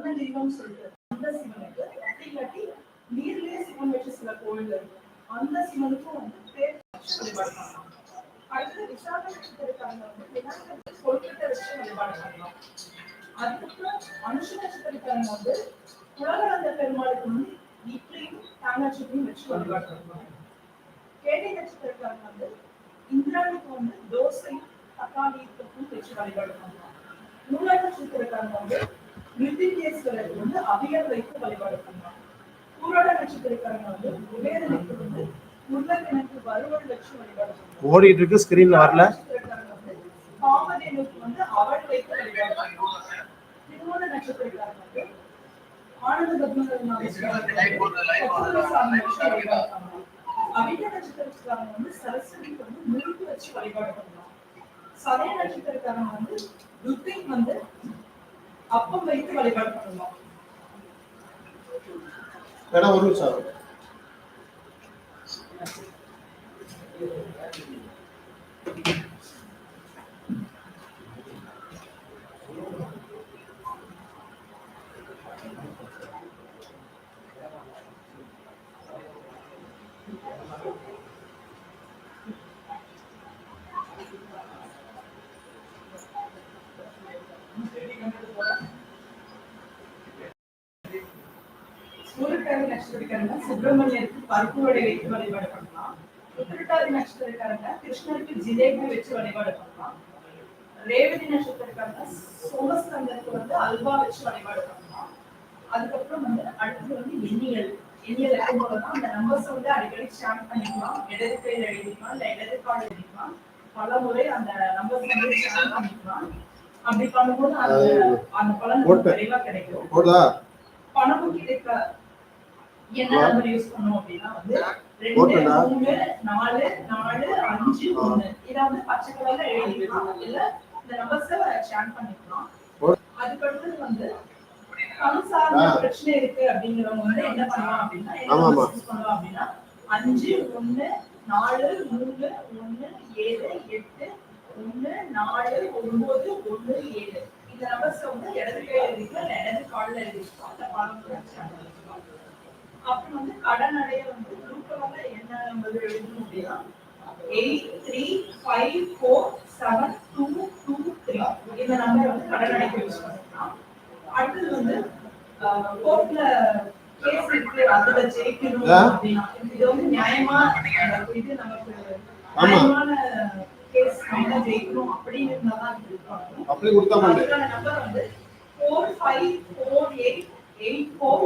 சொர்ண தெய்வம் சொல்லிட்டு அந்த சிவனுக்கு கட்டி இல்லாட்டி நீர்லயே சிவன் வச்சு சில கோயில் இருக்கு. அந்த சிவனுக்கும் வந்து பேர் வழிபாடு பண்ணலாம். அடுத்து விசாக நட்சத்திரக்காரங்க வந்து விநாயகர் கொழுக்கட்டை வச்சு வழிபாடு பண்ணலாம். அதுக்கப்புறம் அனுஷ நட்சத்திரக்காரங்க வந்து உலகளந்த பெருமாளுக்கு வந்து இட்லியும் தேங்காய் வச்சு வழிபாடு பண்ணுவாங்க கேட்டை நட்சத்திரக்காரங்க வந்து இந்திராவுக்கு வந்து தோசையும் தக்காளி தொப்பும் வச்சு வழிபாடு பண்ணுவாங்க மூல நட்சத்திரக்காரங்க வந்து மிருத்திகேஸ்வரருக்கு வந்து அவியல் வைத்து வழிபாடு பண்ணுவாங்க பூரோட நட்சத்திரக்காரங்க வந்து குபேரனுக்கு வந்து உருளைக்கிழங்கு வறுவல் வச்சு வழிபாடு பண்ணுவாங்க ஓடிட்டு இருக்கு ஸ்கிரீன்ல வரல காமதேனுக்கு வந்து அவள் வைத்து வழிபாடு பண்ணுவாங்க திருமண நட்சத்திரக்காரங்க வந்து ஆனந்த நட்சத்திரக்காரங்க வந்து சரஸ்வதிக்கு வந்து முறுக்கு வச்சு வழிபாடு பண்ணுவாங்க சதய நட்சத்திரக்காரங்க துர்க்கைக்கு வந்து அப்பம் வைத்து வழிபாடு பண்ணுவாங்க வேணா ஒரு நிமிஷம் Thank you. சூரியக்காரி நட்சத்திரக்காரங்க சுப்பிரமணியருக்கு பருப்பு வடை வைத்து வழிபாடு பண்ணலாம். உத்திரட்டாதி நட்சத்திரக்காரங்க கிருஷ்ணருக்கு ஜிலேபி வச்சு வழிபாடு பண்ணலாம். ரேவதி நட்சத்திரக்காரங்க சோமஸ்கந்தருக்கு வந்து அல்வா வச்சு வழிபாடு பண்ணலாம். அதுக்கப்புறம் வந்து அடுத்தது வந்து எண்ணியல். எண்ணியல் இருக்கும்போது அந்த நம்பர்ஸ் வந்து அடிக்கடி ஸ்டாம்ப் பண்ணிக்கலாம். இடது கையில் எழுதிக்கலாம் இல்ல இடது கால் எழுதிக்கலாம். பல முறை அந்த நம்பர்ஸ் வந்து ஸ்டாம்ப் பண்ணிக்கலாம். அப்படி பண்ணும்போது அந்த அந்த பலன். தெளிவா கிடைக்கும். பணமும் கிடைக்க என்ன நம்பர் யூஸ் பண்ணுவோம் அப்படின்னா வந்து ரெண்டு? மூணு நாலு நாலு அஞ்சு ஒண்ணு இத வந்து பச்சை கலர்ல எழுதிக்கலாம். இல்ல இந்த நம்பர்ஸ ஷேர் பண்ணிக்கலாம். அதுக்கடுத்தது வந்து பணம் சார்ந்த. பிரச்சனை இருக்கு அப்படிங்கிறவங்க வந்து என்ன பண்ணலாம் அப்படின்னா என்ன use பண்ணலாம் அப்படின்னா அஞ்சு ஒண்ணு நாலு மூணு ஒண்ணு ஏழு எட்டு ஒண்ணு நாலு ஒன்பது ஒண்ணு ஏழு. இந்த நம்பர்ஸ் வந்து இடது கையில எழுதிக்கலாம் இடது கால்ல எழுதிக்கலாம். அந்த பணம் அப்புறம் வந்து கடன் அடைய வந்து குரூப்ல என்ன நம்பர் எழுதணும் அப்படின்னா eight three five four seven two two three இந்த நம்பர் வந்து கடன் அடைக்க யூஸ் பண்ணிக்கலாம் அடுத்தது வந்து கோர்ட்ல கேஸ் இருக்கு அதுல ஜெயிக்கணும்? அப்படின்னா இது வந்து நியாயமா இது நமக்கு. நியாயமான கேஸ் நம்ம ஜெயிக்கணும் அப்படின்னு இருந்தா தான் இது இருக்கணும் அப்படி கொடுத்தா நம்பர் வந்து four five four eight eight four